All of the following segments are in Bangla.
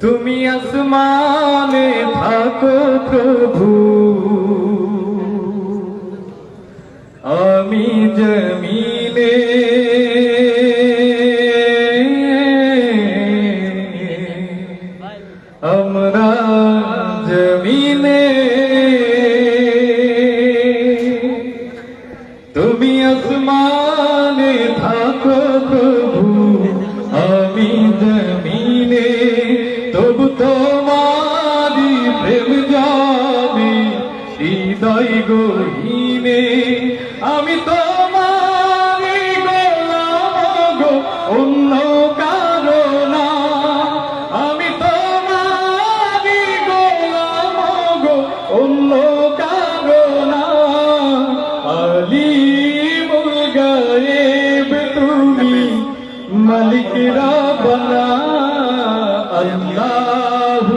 তুমি আসমানে থাকো প্রভু হৃদয় গহীনে, আমি তোমারি গোলাম গো, অন্য কারও না। আমি তোমারি গোলাম গো, অন্য কারও না। আলিমুল গায়েব তুমি মালিক রাব্বানা আল্লাহু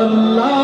আল্লাহু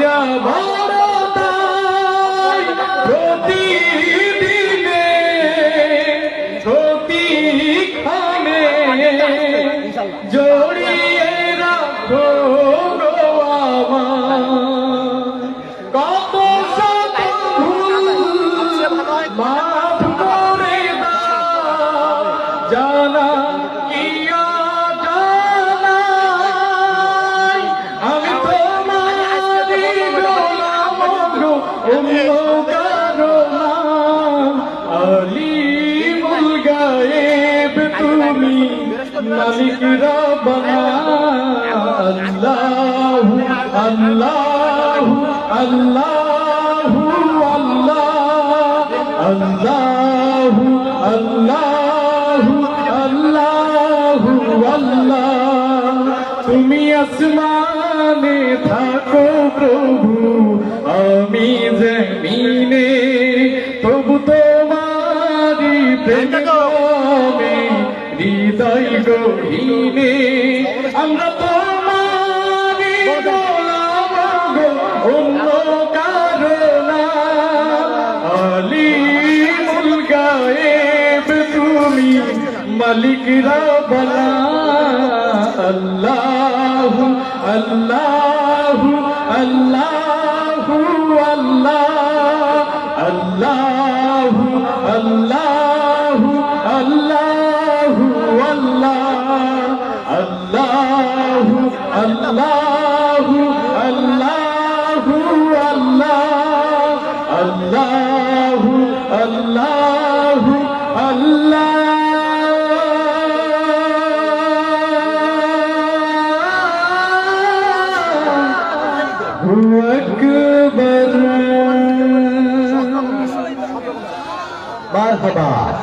যাব আলিমুল গায়েব তুমি মালিক রব্বানা আল্লাহু আল্লাহু আল্লাহু, আল্লাহ। আল্লাহু আল্লাহু আল্লাহু, আল্লাহ। তুমি আসমানে থাকো প্রভু, আমি হৃদয় গহীনে, আমরা তোমারি গোলাম গো অন্য কারও না। আলিমুল গায়েব তুমি মালিক রাব্বানা আল্লাহু আল্লাহু আল্লাহু, আল্লাহ, আল্লাহু। আল্লাহ আল্লাহু আল্লাহু আল্লাহ আল্লাহু আল্লাহু আকবার। মারহাবা।